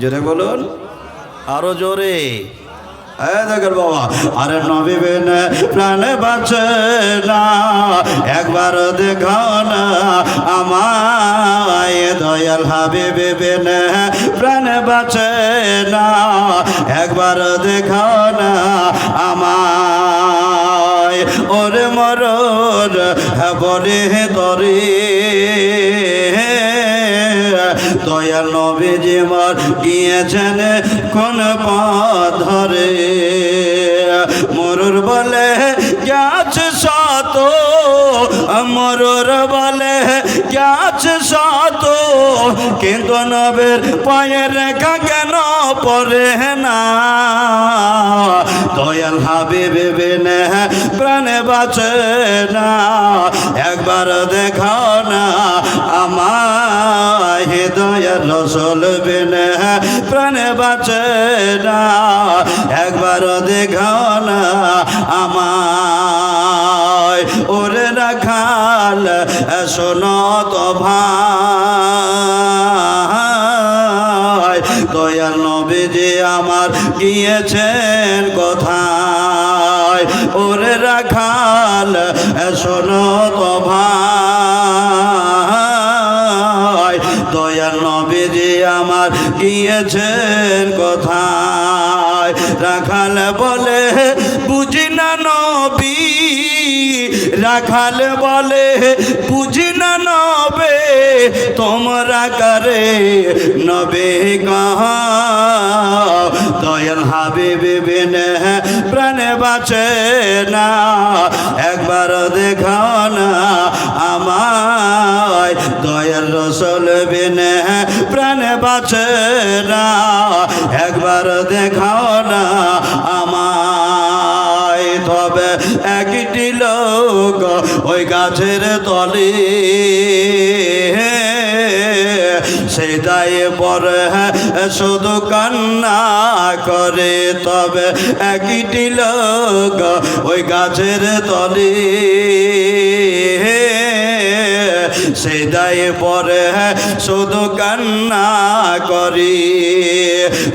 জোরে বলুন। আরও জোরে। দেখেন বাবা, আরে নবী বিন প্রাণ বাঁচে না। একবার দেখাও না আমায় দয়াল হাবিব বিন প্রাণ বাঁচে না। একবার দেখাও না আমায়, ওরে মরণ বলে তরে। নবীজি মার গিয়েছেন কোন পা ধরে। মরুর বলে গেছে শত মরুর বলে গেছে শত কিন্তু নবের পায়ের রেখা কেন পরে না? দয়াল হাবিব বিনে প্রাণে বাঁচে না, একবার দেখাও না আমার দয়াল রসল বিনে প্রাণে বাঁচে না, একবার দেখাও না আমায়। ওরে রাখাল শোনো তো ভাই। দয়াল নবীজি আমার গিয়েছেন কোথায়? ওরে রাখাল শোনো তো ভাই। দয়াল নবীজি আমার গিয়েছেন কোথায়? রাখাল বলে, বুঝি না রাখাল বলে, বুঝি না নবে, তোমরা করে নবে দয়াল হাবিব বিনে প্রাণে বাঁচে না, একবার দেখাও না আমায়। দয়াল রসল বিনে প্রাণে বাঁচে না, একবার দেখাও না ওই গাছের তলে। সেটাই পরে শুধু কান্না করে, তবে একটি লোক ওই গাছের তলে। সেদাই পরে শুধু কান্না করি।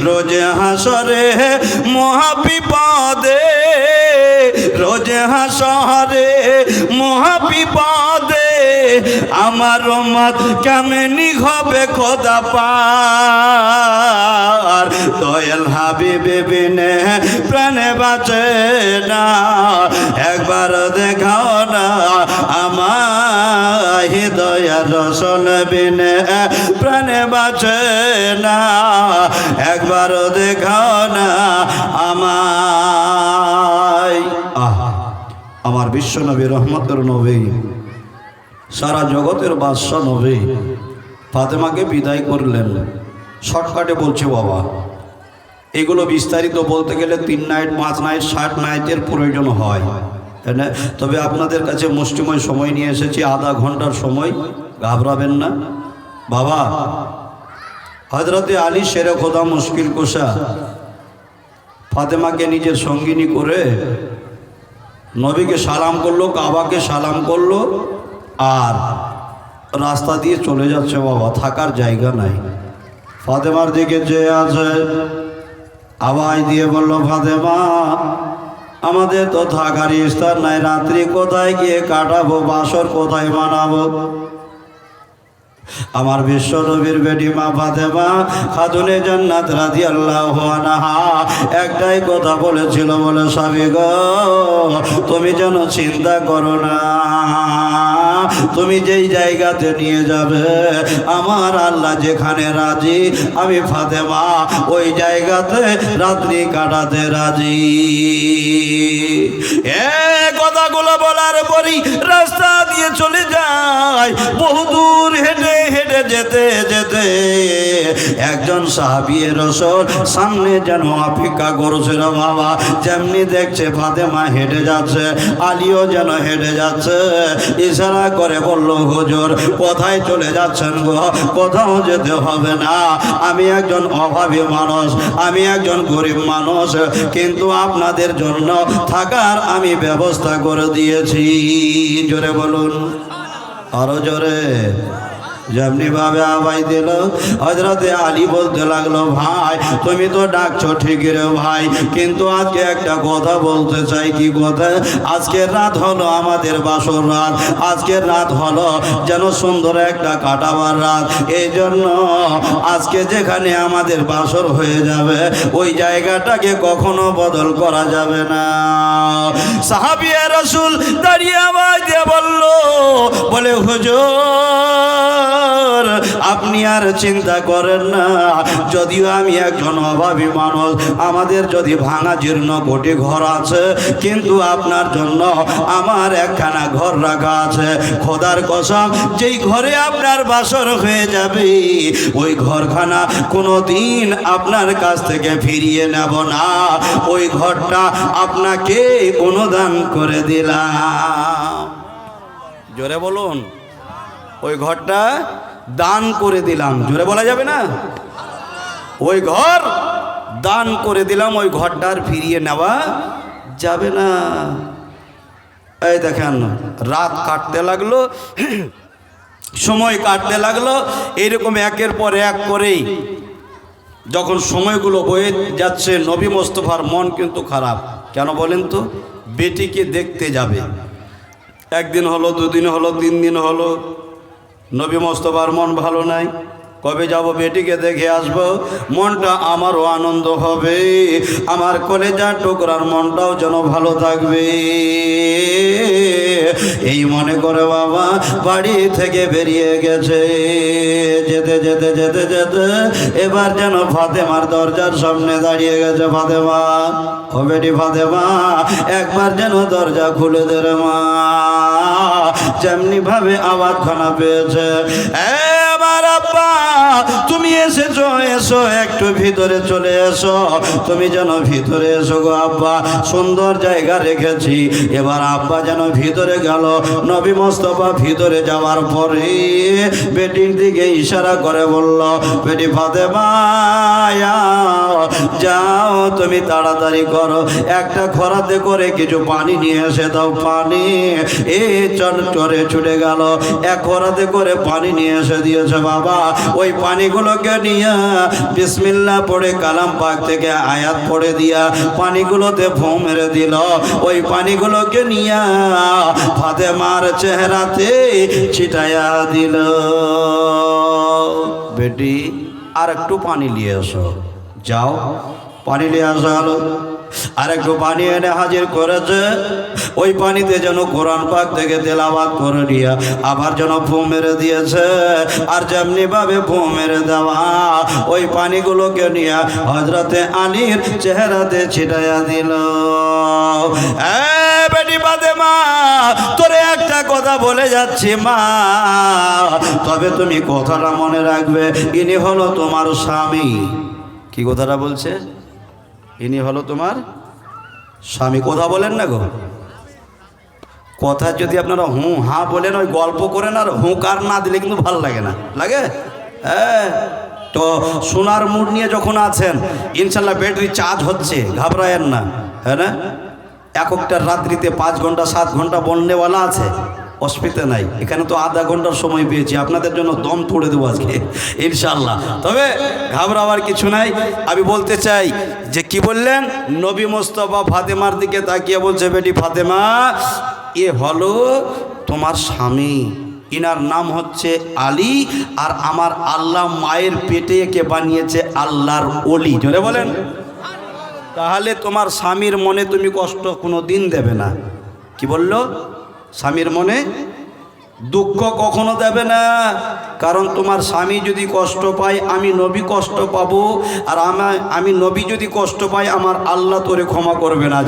রোজ হাসরে মহাবিপদে রোজ হাসরে মহাবিপদে আমার মত কেমনি হবে খোদা পার? দয়াল হাবিবে বিনে প্রাণে বাঁচে না, একবার দেখাও না আমার দয়াল রসল বিনে প্রাণে বাঁচে না, একবার দেখাও না আহা আমার বিশ্ব নবী, রহমতের নবী, সারা জগতের বাদশাহ নবী। ফাতেমাকে বিদায় করলেন। শর্টকাটে বলছে, বাবা, এগুলো বিস্তারিত বলতে গেলে তিন নাইট, পাঁচ নাইট ষাট নাইটের প্রয়োজন হয়। তবে আপনাদের কাছে মুষ্টিময় সময় নিয়ে এসেছি, আধা ঘণ্টার সময়। ঘাবড়াবেন না। বাবা হজরতে আলী শেরে খোদা মুশকিল কোষা। ফাতেমাকে নিজের সঙ্গিনী করে নবীকে সালাম করল, কাবাকে সালাম করল, আর রাস্তা দিয়ে চলে যাচ্ছে বাবা, থাকার জায়গা নাই। ফাতেমার দিকে যে আছে, আওয়াজ দিয়ে বলল, ফাতেমা, আমাদের তো থাকার স্থান নাই, রাত্রি কোথায়, গিয়ে কাটাবো, বাসর কোথায় বানাবো? আমার বিশ্ব নবীর বেটি মা ফাতেমা খাতুনে জান্নাত রাজি আল্লাহ একটাই কথা বলেছিল, বলে, স্বামী গো, তুমি যেন চিন্তা করো না। তুমি যেই জায়গাতে নিয়ে যাবে, আমার আল্লাহ যেখানে রাজি, আমি ফাতেমা ওই জায়গাতে রাত্রি কাটাতে রাজি। এ কথাগুলো বলার পরই রাস্তা দিয়ে চলে যায়। বহুদূর হেঁটে হেঁটে যেতে যেতে একজন সাহাবিয়ে রসল সামনে যেন অপেক্ষা করছিল, বাবা, যেমনি দেখছে ফাতেমা হেঁটে যাচ্ছে, আলিও যেন হেঁটে যাচ্ছে, ইশারা করে বলল, হুজুর, কোথায় চলে যাচ্ছেন গো? কোথাও যেতে হবে না। আমি একজন অভাবী মানুষ, আমি একজন গরিব মানুষ, কিন্তু আপনাদের জন্য থাকার আমি ব্যবস্থা করে দিয়েছি। জোরে বলুন। আরও জোরে। যেমনি ভাবে আবাই দিল হজরতে আলী বলতে লাগল, ভাই, তুমি তো ডাকছো ঠিক রে ভাই, কিন্তু আজকে একটা কথা বলতে চাই। কি কথা? আজকের রাত হলো আমাদের বাসর রাত আজকের রাত হলো যেন সুন্দর একটা কাটাবার রাত। এই জন্য আজকে যেখানে আমাদের বাসর হয়ে যাবে, ওই জায়গাটাকে কখনো বদল করা যাবে না। সাহাবিয়া রসুল দাঁড়িয়ে আওয়াজ দিয়ে বলল, বলে, হুজুর আপনি আর চিন্তা করেন না। যদিও আমি একজন অভাবী মানুষ, আমাদের যদি ভাঙা জীর্ণ কোটি ঘর আছে, কিন্তু আপনার জন্য আমার একখানা ঘর রাখা আছে। খোদার কসম, যেই ঘরে আপনার বাসর হয়ে যাবে, ওই ঘরখানা কোনো দিন আপনার কাছ থেকে ফিরিয়ে নেব না। ওই ঘরটা আপনাকে অনুদান করে দিলাম। জোরে বলুন, ওই ঘরটা দান করে দিলাম। জোরে বলা যাবে না? ওই ঘর দান করে দিলাম, ওই ঘরটার ফিরিয়ে নেওয়া যাবে না। এই দেখেন, রাত কাটতে লাগল, সময় কাটতে লাগল এইরকম একের পর এক করেই যখন সময়গুলো বয়ে যাচ্ছে, নবী মোস্তফার মন কিন্তু খারাপ। কেন বলেন তো? বেটিকে দেখতে যাবে। একদিন হলো, দুদিন হলো, তিন দিন হলো নবী মোস্তফার মন ভালো নাই। কবে যাব বেটিকে দেখে আসব? মনটা আমারও আনন্দ হবে। আমার কলেজার টুকরার মনটাও যেন ভালো থাকবে। এই মনে করে বাবা, বাড়ি থেকে বেরিয়ে গেছে। যেতে যেতে যেতে যেতে এবার যেন ফাতেমার দরজার সামনে দাঁড়িয়ে গেছে ফাতেমা। ও বেটি ফাতেমা, একবার যেন দরজা খুলে দে মা। যেমনি ভাবে আওয়াজ খানা পেয়েছে। আমার আব্বা, তুমি এসেছ, এসো, একটু ভিতরে চলে এসো। তুমি যেন ভিতরে এসো গো আব্বা, সুন্দর জায়গা রেখেছি। এবার আব্বা যেন ভিতরে গেল, নবী মোস্তফা ভিতরে যাওয়ার পরে বেটির দিকে ইশারা করে বলল, বেটি ফাতেমা, যাও তুমি তাড়াতাড়ি করো। একটা খরাতে করে কিছু পানি নিয়ে এসে দাও, পানি। এ চর চরে ছুটে গেল। এক খরাতে করে পানি নিয়ে এসে দিয়েছে। বাবা, ওই পানিগুলোকে নিয়ে বিসমিল্লা পড়ে কালাম পাক থেকে আয়াত পড়ে দিয়া পানিগুলোতে ফোঁ মেরে দিল। ওই পানিগুলোকে নিয়ে ফাতেমার চেহারাতে ছিটায়া দিল। বেটি, আর একটু পানি নিয়ে এসো। যাও, পানি নিয়ে আসা হলো আর একটু পানি এনে হাজির করেছে। ওই পানিতে যেন কোরআন পাক থেকে তেলাবাদ করে নিয়ে আবার যেন ফু মেরে দিয়েছে। আর যেমনি ভাবে ফু মেরে দেওয়া, ওই পানিগুলোকে নিয়ে হজরতে আলীর চেহারাতে ছিটাইয়া দিল। বেটি বাদে মা তোরে একটা কথা বলে যাচ্ছি মা। তবে তুমি কথাটা মনে রাখবে, ইনি হলো তোমার স্বামী। কি কথাটা বলছে? ইনি হলো তোমার স্বামী। কথা বলেন না গো। কথা যদি আপনারা হুঁ হাঁ বলেন, ওই গল্প করেন আর হুঁকার না দিলে কিন্তু ভালো লাগে না। লাগে? হ্যাঁ। তো সোনার মুড নিয়ে যখন আছেন, ইনশাল্লাহ ব্যাটারি চার্জ হচ্ছে, ঘাবড়ায়েন না। হ্যাঁ না? এক একটা রাত্রিতে পাঁচ ঘণ্টা, সাত ঘণ্টা বন্যেওয়ালা আছে। অসুবিধা নাই। এখানে তো আধা ঘণ্টার সময় পেয়েছি। আপনাদের জন্য দম তুলে দেবো আজকে ইনশাল্লাহ তবে ঘাবড়াবার কিছু নাই। আমি বলতে চাই যে কি বললেন? নবী মোস্তফা ফাতেমার দিকে তাকিয়ে বলছে, বেটি ফাতেমা, এ হলো তোমার স্বামী। ইনার নাম হচ্ছে আলী আর আমার আল্লাহ মায়ের পেটে একে বানিয়েছে আল্লাহর অলি জোরে বলেন। তাহলে তোমার স্বামীর মনে তুমি কষ্ট কোনো দিন দেবে না। কি বলল? স্বামীর মনে দুঃখ কখনো দেবে না। কারণ তোমার স্বামী যদি কষ্ট পায়, আমি নবী কষ্ট পাবো। আর আমি নবী যদি কষ্ট পাই আমার আল্লাহ তোরে ক্ষমা করবে না।